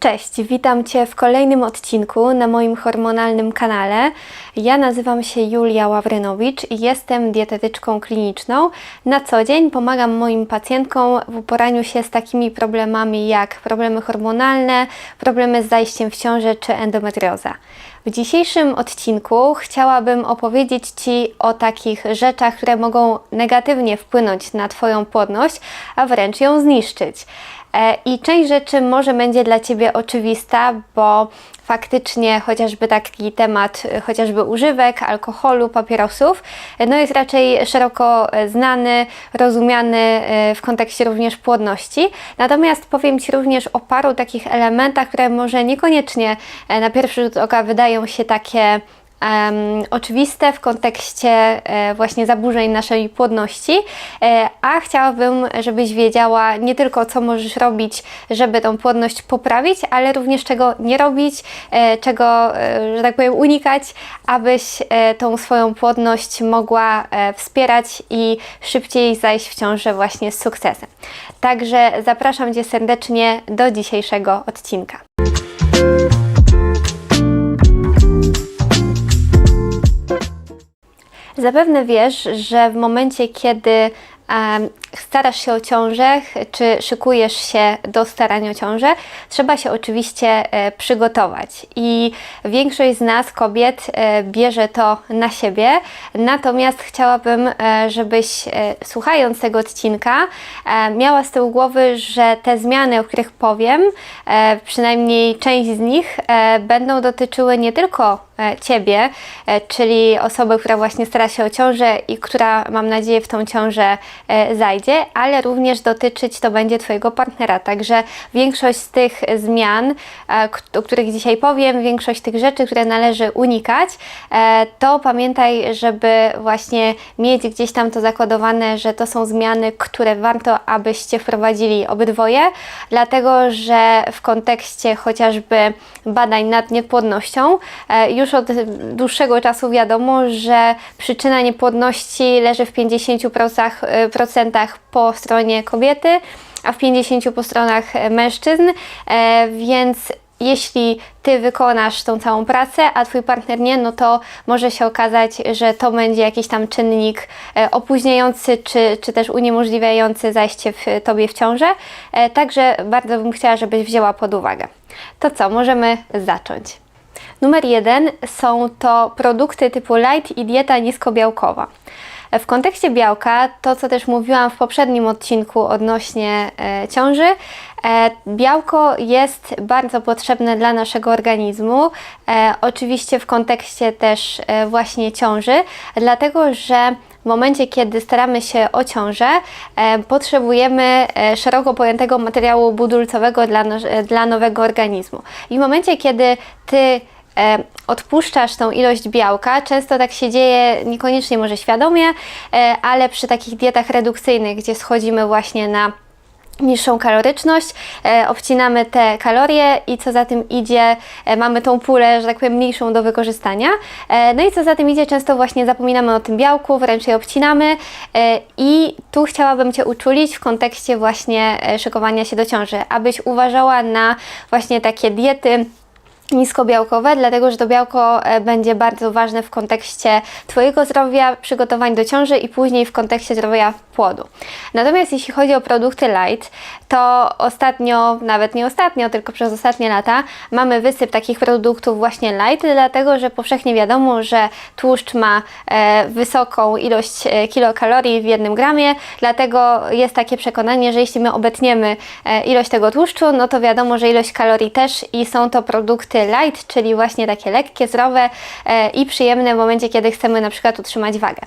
Cześć, witam Cię w kolejnym odcinku na moim hormonalnym kanale. Ja nazywam się Julia Ławrynowicz i jestem dietetyczką kliniczną. Na co dzień pomagam moim pacjentkom w uporaniu się z takimi problemami jak problemy hormonalne, problemy z zajściem w ciążę czy endometrioza. W dzisiejszym odcinku chciałabym opowiedzieć Ci o takich rzeczach, które mogą negatywnie wpłynąć na Twoją płodność, a wręcz ją zniszczyć. E, I część rzeczy może będzie dla Ciebie oczywista, bo faktycznie chociażby taki temat e, chociażby używek, alkoholu, papierosów, e, no jest raczej szeroko znany, rozumiany w kontekście również płodności. Natomiast powiem Ci również o paru takich elementach, które może niekoniecznie na pierwszy rzut oka wydają się takie um, oczywiste w kontekście e, właśnie zaburzeń naszej płodności, e, a chciałabym, żebyś wiedziała nie tylko co możesz robić, żeby tą płodność poprawić, ale również czego nie robić, e, czego, e, że tak powiem, unikać, abyś e, tą swoją płodność mogła e, wspierać i szybciej zajść w ciążę właśnie z sukcesem. Także zapraszam Cię serdecznie do dzisiejszego odcinka. Zapewne wiesz, że w momencie, kiedy starasz się o ciążę, czy szykujesz się do starania o ciążę, trzeba się oczywiście e, przygotować. I większość z nas, kobiet, e, bierze to na siebie. Natomiast chciałabym, e, żebyś słuchając tego odcinka, miała z tyłu głowy, że te zmiany, o których powiem, przynajmniej część z nich, będą dotyczyły nie tylko Ciebie, czyli osoby, która właśnie stara się o ciążę i która, mam nadzieję, w tą ciążę e, ale również dotyczyć to będzie Twojego partnera. Także większość z tych zmian, e, o których dzisiaj powiem, większość tych rzeczy, które należy unikać, e, to pamiętaj, żeby właśnie mieć gdzieś tam to zakodowane, że to są zmiany, które warto, abyście wprowadzili obydwoje, dlatego że w kontekście chociażby badań nad niepłodnością e, już od dłuższego czasu wiadomo, że przyczyna niepłodności leży w 50% procentach po stronie kobiety, a w 50% po stronach e, mężczyzn, e, więc jeśli Ty wykonasz tą całą pracę, a Twój partner nie, no to może się okazać, że to będzie jakiś tam czynnik e, opóźniający, czy, czy też uniemożliwiający zajście w Tobie w ciążę. Także bardzo bym chciała, żebyś wzięła pod uwagę. To co, możemy zacząć. Numer jeden są to produkty typu light i dieta niskobiałkowa. W kontekście białka, to co też mówiłam w poprzednim odcinku odnośnie e, ciąży, e, białko jest bardzo potrzebne dla naszego organizmu, e, oczywiście w kontekście też właśnie ciąży, dlatego że w momencie, kiedy staramy się o ciążę, potrzebujemy szeroko pojętego materiału budulcowego dla, dla nowego organizmu. I w momencie, kiedy Ty odpuszczasz tą ilość białka. Często tak się dzieje, niekoniecznie może świadomie, e, ale przy takich dietach redukcyjnych, gdzie schodzimy właśnie na niższą kaloryczność, e, obcinamy te kalorie i co za tym idzie, e, mamy tą pulę, że tak powiem, mniejszą do wykorzystania. E, no i co za tym idzie, często właśnie zapominamy o tym białku, wręcz je obcinamy e, i tu chciałabym Cię uczulić w kontekście właśnie e, szykowania się do ciąży, abyś uważała na właśnie takie diety niskobiałkowe, dlatego że to białko e, będzie bardzo ważne w kontekście Twojego zdrowia, przygotowań do ciąży i później w kontekście zdrowia płodu. Natomiast jeśli chodzi o produkty light, to ostatnio, nawet nie ostatnio, tylko przez ostatnie lata mamy wysyp takich produktów właśnie light, dlatego że powszechnie wiadomo, że tłuszcz ma e, wysoką ilość e, kilokalorii w jednym gramie, dlatego jest takie przekonanie, że jeśli my obetniemy ilość tego tłuszczu, no to wiadomo, że ilość kalorii też i są to produkty light, czyli właśnie takie lekkie, zdrowe e, i przyjemne w momencie, kiedy chcemy na przykład utrzymać wagę.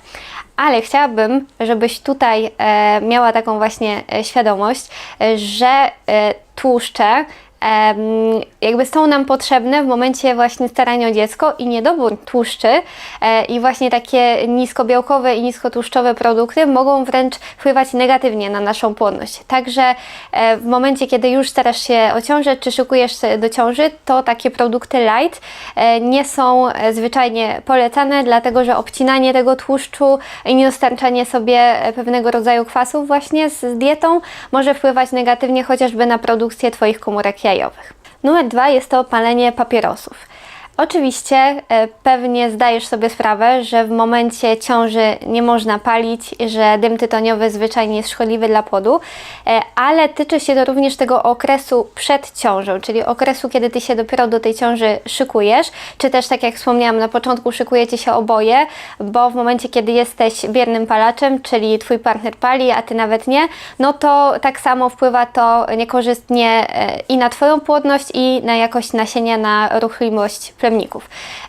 Ale chciałabym, żebyś tutaj e, miała taką właśnie e, świadomość, że tłuszcze jakby są nam potrzebne w momencie właśnie starania o dziecko i niedobór tłuszczy e, i właśnie takie niskobiałkowe i niskotłuszczowe produkty mogą wręcz wpływać negatywnie na naszą płodność. Także e, w momencie, kiedy już starasz się o ciążę, czy szykujesz do ciąży, to takie produkty light e, nie są zwyczajnie polecane, dlatego że obcinanie tego tłuszczu i niedostarczanie sobie pewnego rodzaju kwasów właśnie z dietą może wpływać negatywnie chociażby na produkcję Twoich komórek jajowych. Numer dwa jest to palenie papierosów. Oczywiście e, pewnie zdajesz sobie sprawę, że w momencie ciąży nie można palić, że dym tytoniowy zwyczajnie jest szkodliwy dla płodu, e, ale tyczy się to również tego okresu przed ciążą, czyli okresu, kiedy ty się dopiero do tej ciąży szykujesz, czy też tak jak wspomniałam na początku, szykujecie się oboje, bo w momencie, kiedy jesteś biernym palaczem, czyli twój partner pali, a ty nawet nie, no to tak samo wpływa to niekorzystnie e, i na twoją płodność, i na jakość nasienia, na ruchliwość plemników.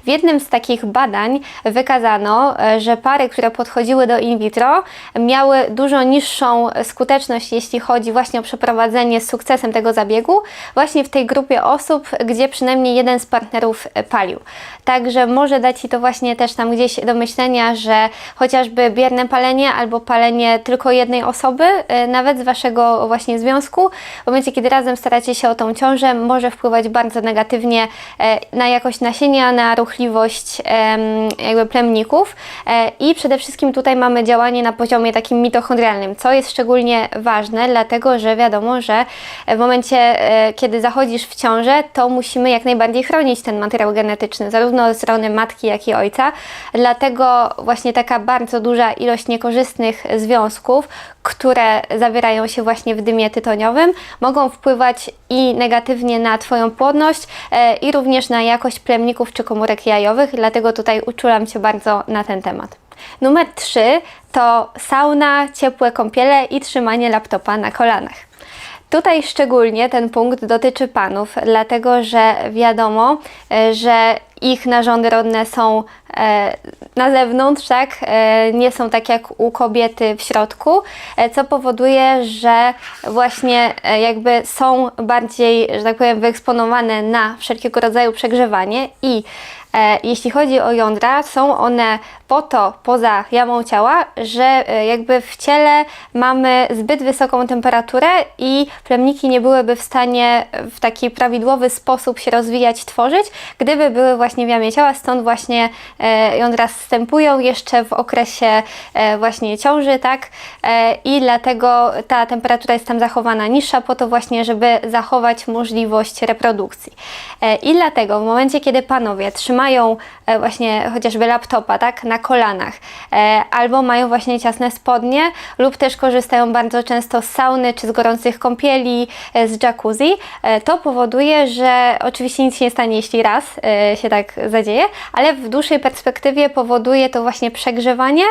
W jednym z takich badań wykazano, e, że pary, które podchodziły do in vitro, miały dużo niższą skuteczność, jeśli chodzi właśnie o przeprowadzenie z sukcesem tego zabiegu, właśnie w tej grupie osób, gdzie przynajmniej jeden z partnerów e, palił. Także może dać Ci to właśnie też tam gdzieś do myślenia, że chociażby bierne palenie albo palenie tylko jednej osoby, e, nawet z Waszego właśnie związku, w momencie kiedy razem staracie się o tą ciążę, może wpływać bardzo negatywnie na jakość nasienia, na ruchliwość jakby plemników e, i przede wszystkim tutaj mamy działanie na poziomie takim mitochondrialnym, co jest szczególnie ważne, dlatego że wiadomo, że w momencie, e, kiedy zachodzisz w ciążę, to musimy jak najbardziej chronić ten materiał genetyczny, zarówno ze strony matki, jak i ojca. Dlatego właśnie taka bardzo duża ilość niekorzystnych związków, które zawierają się właśnie w dymie tytoniowym, mogą wpływać i negatywnie na Twoją płodność e, i również na jakość plemników czy komórek jajowych, dlatego tutaj uczulam Cię bardzo na ten temat. Numer 3 to sauna, ciepłe kąpiele i trzymanie laptopa na kolanach. Tutaj szczególnie ten punkt dotyczy panów, dlatego że wiadomo, e, że ich narządy rodne są e, na zewnątrz, tak? E, nie są tak jak u kobiety w środku, co powoduje, że właśnie jakby są bardziej, że tak powiem, wyeksponowane na wszelkiego rodzaju przegrzewanie i jeśli chodzi o jądra, są one po to poza jamą ciała, że e, jakby w ciele mamy zbyt wysoką temperaturę i plemniki nie byłyby w stanie w taki prawidłowy sposób się rozwijać, tworzyć, gdyby były właśnie w jamie ciała, stąd właśnie e, jądra zstępują jeszcze w okresie e, właśnie ciąży, tak? I dlatego ta temperatura jest tam zachowana niższa po to właśnie, żeby zachować możliwość reprodukcji. I dlatego w momencie, kiedy panowie trzymają właśnie chociażby laptopa, tak, na kolanach, e, albo mają właśnie ciasne spodnie, lub też korzystają bardzo często z sauny czy z gorących kąpieli, e, z jacuzzi. E, to powoduje, że oczywiście nic się nie stanie, jeśli raz się tak zadzieje, ale w dłuższej perspektywie powoduje to właśnie przegrzewanie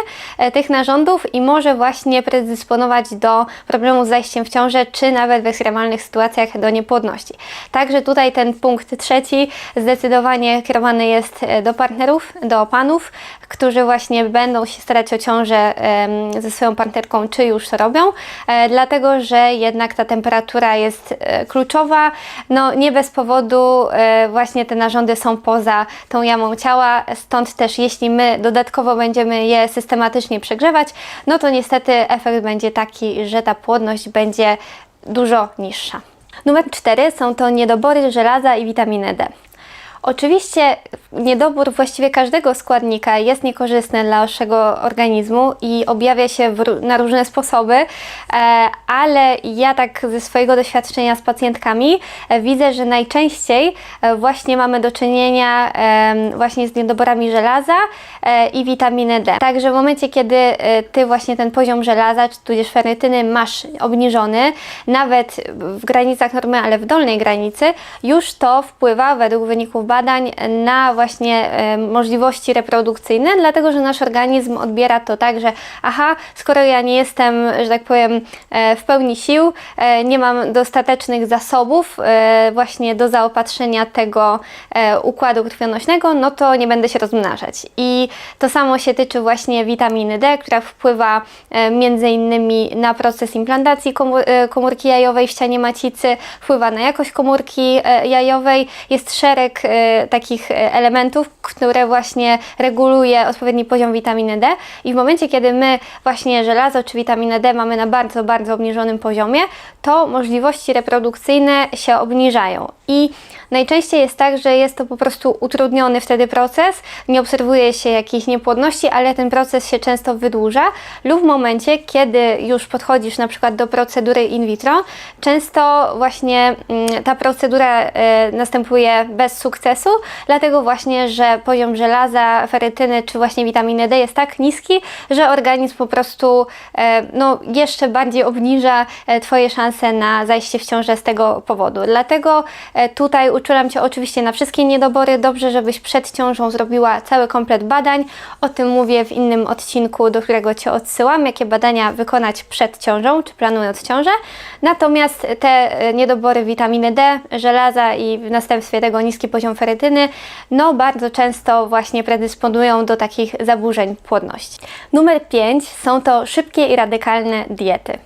tych narządów i może właśnie predysponować do problemu z zajściem w ciążę, czy nawet w ekstremalnych sytuacjach do niepłodności. Także tutaj ten punkt trzeci zdecydowanie kierowany jest do partnerów, do panów, którzy właśnie będą się starać o ciążę ze swoją partnerką, czy już to robią, e, dlatego że jednak ta temperatura jest e, kluczowa. No nie bez powodu e, właśnie te narządy są poza tą jamą ciała, stąd też jeśli my dodatkowo będziemy je systematycznie przegrzewać, no to niestety efekt będzie taki, że ta płodność będzie dużo niższa. Numer 4 są to niedobory żelaza i witaminy D. Oczywiście niedobór właściwie każdego składnika jest niekorzystny dla naszego organizmu i objawia się na różne sposoby, e, ale ja tak ze swojego doświadczenia z pacjentkami e, widzę, że najczęściej e, właśnie mamy do czynienia właśnie z niedoborami żelaza i witaminy D. Także w momencie, kiedy Ty właśnie ten poziom żelaza, czy tudzież ferytyny masz obniżony, nawet w granicach normy, ale w dolnej granicy, już to wpływa według wyników badań na właśnie e, możliwości reprodukcyjne, dlatego że nasz organizm odbiera to tak, że aha, skoro ja nie jestem, że tak powiem, e, w pełni sił, e, nie mam dostatecznych zasobów właśnie do zaopatrzenia tego układu krwionośnego, no to nie będę się rozmnażać. I to samo się tyczy właśnie witaminy D, która wpływa między innymi na proces implantacji komórki jajowej w ścianie macicy, wpływa na jakość komórki jajowej. Jest szereg takich elementów, elementów, które właśnie reguluje odpowiedni poziom witaminy D. I w momencie, kiedy my właśnie żelazo czy witaminę D mamy na bardzo, bardzo obniżonym poziomie, to możliwości reprodukcyjne się obniżają. I Najczęściej jest tak, że jest to po prostu utrudniony wtedy proces, nie obserwuje się jakiejś niepłodności, ale ten proces się często wydłuża lub w momencie, kiedy już podchodzisz na przykład do procedury in vitro, często właśnie mm, ta procedura e, następuje bez sukcesu, dlatego właśnie, że poziom żelaza, ferytyny czy właśnie witaminy D jest tak niski, że organizm po prostu e, no, jeszcze bardziej obniża e, Twoje szanse na zajście w ciążę z tego powodu. Dlatego tutaj uczulam Cię oczywiście na wszystkie niedobory. Dobrze, żebyś przed ciążą zrobiła cały komplet badań. O tym mówię w innym odcinku, do którego Cię odsyłam, jakie badania wykonać przed ciążą, czy planując ciążę. Natomiast te e, niedobory witaminy D, żelaza i w następstwie tego niski poziom ferytyny, no bardzo często właśnie predysponują do takich zaburzeń płodności. Numer 5 są to szybkie i radykalne diety.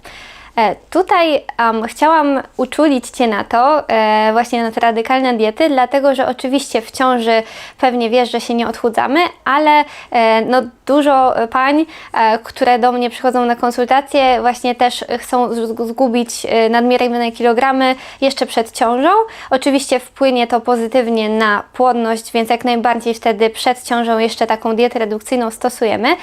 E, tutaj um, chciałam uczulić Cię na to, e, właśnie na te radykalne diety, dlatego że oczywiście w ciąży pewnie wiesz, że się nie odchudzamy, ale e, no, dużo pań, e, które do mnie przychodzą na konsultacje, właśnie też chcą zgubić e, nadmierne kilogramy jeszcze przed ciążą. Oczywiście wpłynie to pozytywnie na płodność, więc jak najbardziej wtedy przed ciążą jeszcze taką dietę redukcyjną stosujemy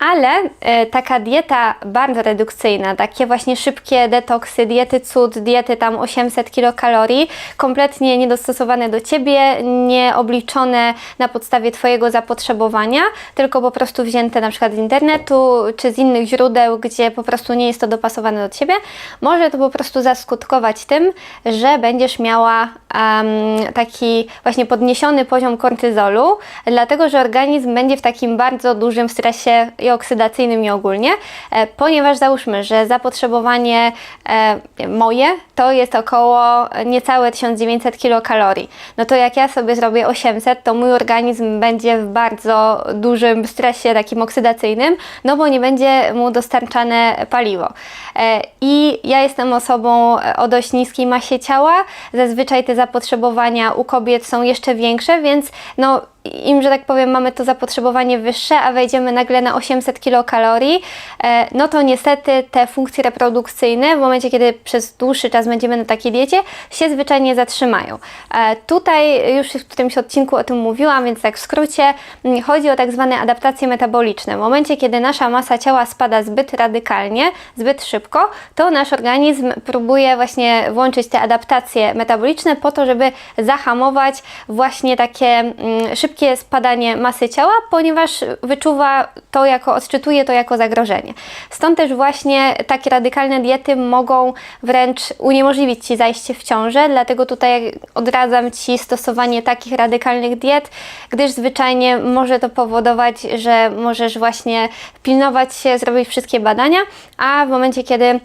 ale e, taka dieta bardzo redukcyjna, takie właśnie szybkie detoksy, diety cud, diety tam 800 kilokalorii, kompletnie niedostosowane do Ciebie, nie obliczone na podstawie Twojego zapotrzebowania, tylko po prostu wzięte na przykład z internetu czy z innych źródeł, gdzie po prostu nie jest to dopasowane do Ciebie, może to po prostu zaskutkować tym, że będziesz miała um, taki właśnie podniesiony poziom kortyzolu, dlatego że organizm będzie w takim bardzo dużym stresie i oksydacyjnym i ogólnie, e, ponieważ załóżmy, że zapotrzebowanie e, moje to jest około niecałe 1900 kilokalorii. No to jak ja sobie zrobię 800, to mój organizm będzie w bardzo dużym stresie takim oksydacyjnym, no bo nie będzie mu dostarczane paliwo. E, I ja jestem osobą o dość niskiej masie ciała, zazwyczaj te zapotrzebowania u kobiet są jeszcze większe, więc no im, że tak powiem, mamy to zapotrzebowanie wyższe, a wejdziemy nagle na 800 kilokalorii, e, no to niestety te funkcje reprodukcyjne w momencie, kiedy przez dłuższy czas będziemy na takiej diecie, się zwyczajnie zatrzymają. E, tutaj już w którymś odcinku o tym mówiłam, więc tak w skrócie, mm, chodzi o tak zwane adaptacje metaboliczne. W momencie, kiedy nasza masa ciała spada zbyt radykalnie, zbyt szybko, to nasz organizm próbuje właśnie włączyć te adaptacje metaboliczne po to, żeby zahamować właśnie takie szybkie szybkie spadanie masy ciała, ponieważ wyczuwa to jako, odczytuje to jako zagrożenie. Stąd też właśnie takie radykalne diety mogą wręcz uniemożliwić Ci zajście w ciążę, dlatego tutaj odradzam Ci stosowanie takich radykalnych diet, gdyż zwyczajnie może to powodować, że możesz właśnie pilnować się, zrobić wszystkie badania, a w momencie, kiedy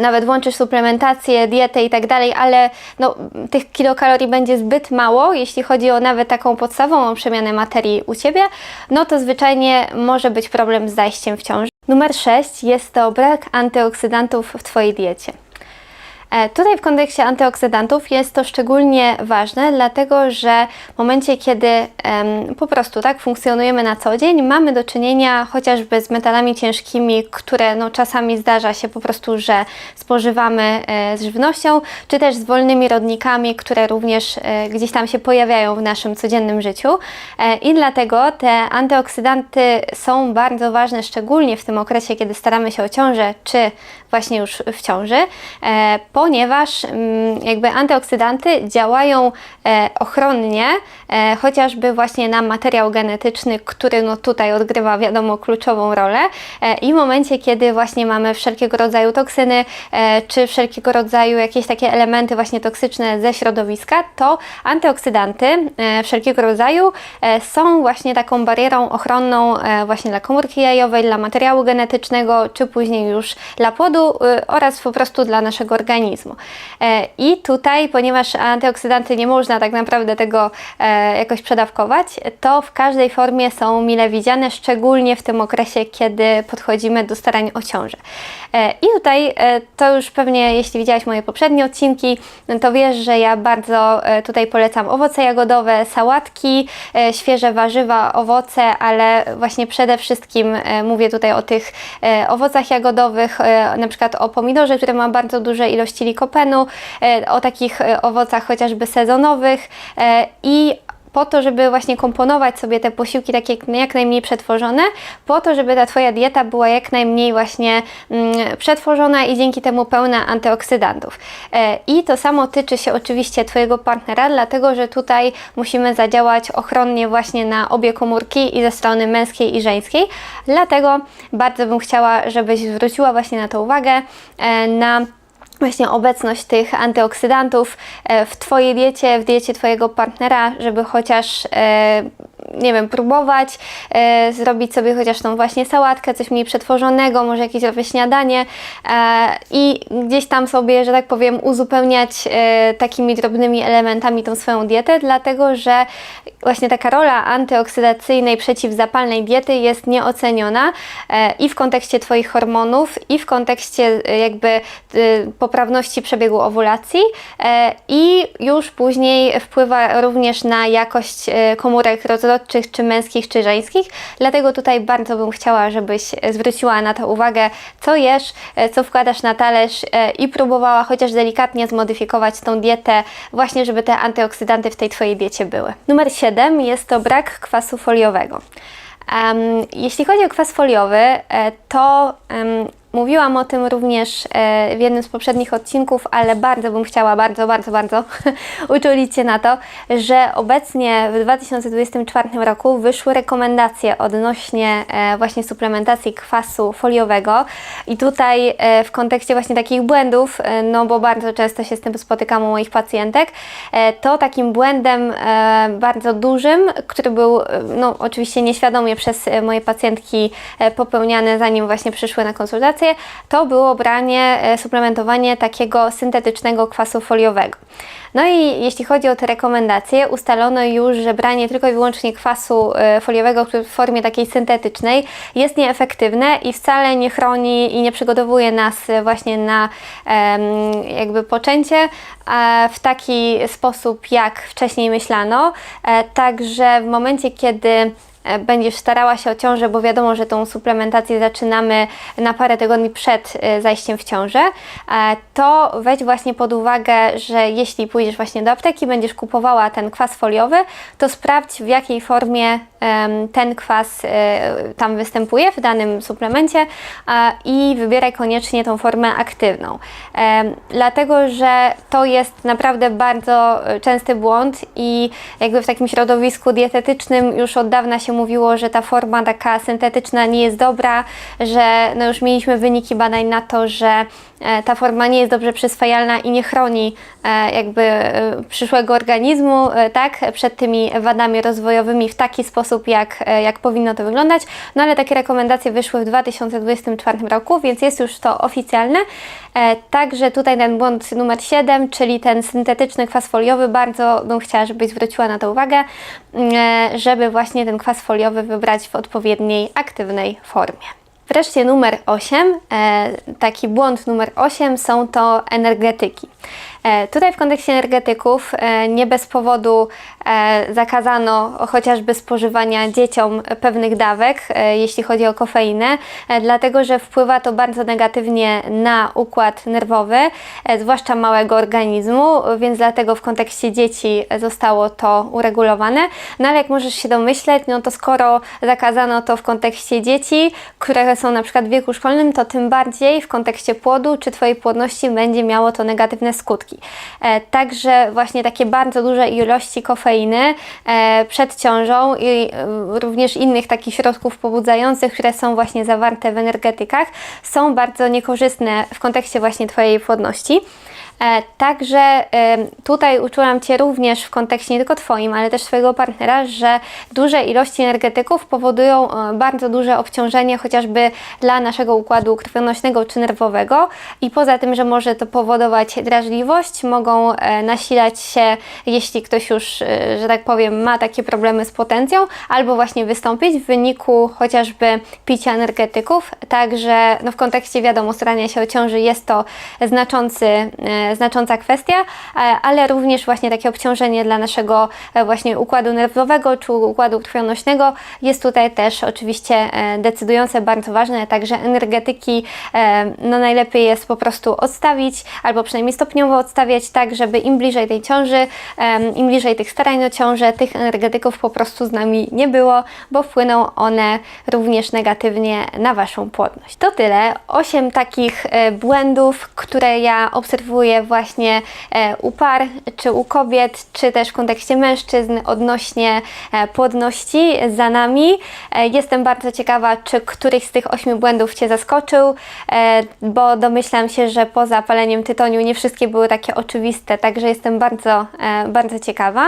nawet włączysz suplementację, dietę i tak dalej, ale no, tych kilokalorii będzie zbyt mało, jeśli chodzi o nawet taką podstawową przemianę materii u Ciebie, no to zwyczajnie może być problem z zajściem w ciąży. Numer 6 jest to brak antyoksydantów w Twojej diecie. E, tutaj w kontekście antyoksydantów jest to szczególnie ważne, dlatego że w momencie, kiedy po prostu tak funkcjonujemy na co dzień, mamy do czynienia chociażby z metalami ciężkimi, które no, czasami zdarza się po prostu, że spożywamy e, z żywnością, czy też z wolnymi rodnikami, które również e, gdzieś tam się pojawiają w naszym codziennym życiu. I dlatego te antyoksydanty są bardzo ważne, szczególnie w tym okresie, kiedy staramy się o ciążę, czy właśnie już w ciąży ponieważ mm, jakby antyoksydanty działają e, ochronnie, e, chociażby właśnie na materiał genetyczny, który no tutaj odgrywa wiadomo kluczową rolę e, i w momencie, kiedy właśnie mamy wszelkiego rodzaju toksyny, czy wszelkiego rodzaju jakieś takie elementy właśnie toksyczne ze środowiska, to antyoksydanty wszelkiego rodzaju są właśnie taką barierą ochronną właśnie dla komórki jajowej, dla materiału genetycznego, czy później już dla płodu, oraz po prostu dla naszego organizmu. E, I tutaj, ponieważ antyoksydanty nie można tak naprawdę tego e, jakoś przedawkować, to w każdej formie są mile widziane, szczególnie w tym okresie, kiedy podchodzimy do starań o ciążę. E, I tutaj to już pewnie, jeśli widziałaś moje poprzednie odcinki, to wiesz, że ja bardzo tutaj polecam owoce jagodowe, sałatki, świeże warzywa, owoce, ale właśnie przede wszystkim mówię tutaj o tych owocach jagodowych, na przykład o pomidorze, który ma bardzo duże ilości likopenu, o takich owocach chociażby sezonowych i po to, żeby właśnie komponować sobie te posiłki takie jak najmniej przetworzone, po to, żeby ta Twoja dieta była jak najmniej właśnie mm, przetworzona i dzięki temu pełna antyoksydantów. E, I to samo tyczy się oczywiście Twojego partnera, dlatego że tutaj musimy zadziałać ochronnie właśnie na obie komórki i ze strony męskiej i żeńskiej. Dlatego bardzo bym chciała, żebyś zwróciła właśnie na to uwagę, e, na właśnie obecność tych antyoksydantów e, w Twojej diecie, w diecie Twojego partnera, żeby chociaż e, nie wiem, próbować e, zrobić sobie chociaż tą właśnie sałatkę, coś mniej przetworzonego, może jakieś nowe śniadanie i gdzieś tam sobie, że tak powiem, uzupełniać takimi drobnymi elementami tą swoją dietę, dlatego że właśnie taka rola antyoksydacyjnej, przeciwzapalnej diety jest nieoceniona i w kontekście Twoich hormonów, i w kontekście jakby e, poprawności przebiegu owulacji i już później wpływa również na jakość komórek rozrodczych czy męskich, czy żeńskich. Dlatego tutaj bardzo bym chciała, żebyś zwróciła na to uwagę, co jesz, e, co wkładasz na talerz e, i próbowała chociaż delikatnie zmodyfikować tą dietę, właśnie żeby te antyoksydanty w tej Twojej diecie były. Numer 7 jest to brak kwasu foliowego. Um, jeśli chodzi o kwas foliowy, e, to um, Mówiłam o tym również e, w jednym z poprzednich odcinków, ale bardzo bym chciała, bardzo, bardzo, bardzo uczulić się na to, że obecnie w 2024 roku wyszły rekomendacje odnośnie e, właśnie suplementacji kwasu foliowego. I tutaj e, w kontekście właśnie takich błędów, no bo bardzo często się z tym spotykam u moich pacjentek, to takim błędem bardzo dużym, który był no oczywiście nieświadomie przez moje pacjentki popełniany zanim właśnie przyszły na konsultację, to było branie, e, suplementowanie takiego syntetycznego kwasu foliowego. No i jeśli chodzi o te rekomendacje, ustalono już, że branie tylko i wyłącznie kwasu e, foliowego w formie takiej syntetycznej jest nieefektywne i wcale nie chroni i nie przygotowuje nas właśnie na jakby poczęcie w taki sposób, jak wcześniej myślano. E, także w momencie, kiedy będziesz starała się o ciążę, bo wiadomo, że tą suplementację zaczynamy na parę tygodni przed e, zajściem w ciążę, e, to weź właśnie pod uwagę, że jeśli pójdziesz właśnie do apteki, będziesz kupowała ten kwas foliowy, to sprawdź w jakiej formie ten kwas tam występuje w danym suplemencie i wybieraj koniecznie tą formę aktywną. Dlatego, że to jest naprawdę bardzo częsty błąd i jakby w takim środowisku dietetycznym już od dawna się mówiło, że ta forma taka syntetyczna nie jest dobra, że no już mieliśmy wyniki badań na to, że e, ta forma nie jest dobrze przyswajalna i nie chroni e, jakby e, przyszłego organizmu, tak, przed tymi wadami rozwojowymi w taki sposób, jak, jak powinno to wyglądać. No ale takie rekomendacje wyszły w 2024 roku, więc jest już to oficjalne. Także tutaj ten błąd numer 7, czyli ten syntetyczny kwas foliowy, bardzo bym chciała, żebyś zwróciła na to uwagę, żeby właśnie ten kwas foliowy wybrać w odpowiedniej, aktywnej formie. Wreszcie numer 8, e, taki błąd numer 8 są to energetyki. E, tutaj w kontekście energetyków e, nie bez powodu e, zakazano chociażby spożywania dzieciom pewnych dawek, jeśli chodzi o kofeinę, dlatego że wpływa to bardzo negatywnie na układ nerwowy, zwłaszcza małego organizmu, więc dlatego w kontekście dzieci zostało to uregulowane. No ale jak możesz się domyśleć, no to skoro zakazano to w kontekście dzieci, które są na przykład w wieku szkolnym, to tym bardziej w kontekście płodu czy Twojej płodności będzie miało to negatywne skutki. E, także właśnie takie bardzo duże ilości kofeiny e, przed ciążą i e, również innych takich środków pobudzających, które są właśnie zawarte w energetykach, są bardzo niekorzystne w kontekście właśnie Twojej płodności. E, Także tutaj uczułam Cię również w kontekście nie tylko Twoim, ale też swojego partnera, że duże ilości energetyków powodują e, bardzo duże obciążenie chociażby dla naszego układu krwionośnego czy nerwowego i poza tym, że może to powodować drażliwość, mogą e, nasilać się, jeśli ktoś już, że tak powiem, ma takie problemy z potencją, albo właśnie wystąpić w wyniku chociażby picia energetyków. Także no, w kontekście wiadomo, starania się o ciąży jest to znaczący, znacząca kwestia, e, ale również właśnie takie obciążenie dla naszego e, właśnie układu nerwowego czy układu krwionośnego jest tutaj też oczywiście e, decydujące, bardzo ważne, także energetyki no najlepiej jest po prostu odstawić, albo przynajmniej stopniowo odstawiać tak, żeby im bliżej tej ciąży, im bliżej tych starań o ciążę, tych energetyków po prostu z nami nie było, bo wpłyną one również negatywnie na Waszą płodność. To tyle. Osiem takich błędów, które ja obserwuję właśnie e, u par, czy u kobiet, czy też w kontekście mężczyzn odnośnie e, płodności za nami. E, Jestem bardzo ciekawa, czy któryś z tych ośmiu błędów Cię zaskoczył, bo domyślam się, że poza paleniem tytoniu nie wszystkie były takie oczywiste, także jestem bardzo, bardzo ciekawa.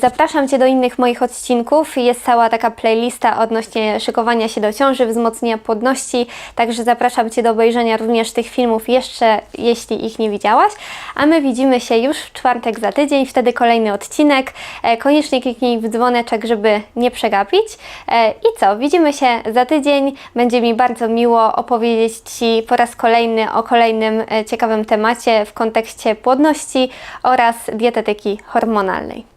Zapraszam Cię do innych moich odcinków. Jest cała taka playlista odnośnie szykowania się do ciąży, wzmocnienia płodności, także zapraszam Cię do obejrzenia również tych filmów jeszcze, jeśli ich nie widziałaś. A my widzimy się już w czwartek za tydzień, wtedy kolejny odcinek. E, Koniecznie kliknij w dzwoneczek, żeby nie przegapić. E, I co, widzimy się za tydzień. Będzie mi bardzo miło opowiedzieć Ci po raz kolejny o kolejnym e, ciekawym temacie w kontekście płodności oraz dietetyki hormonalnej.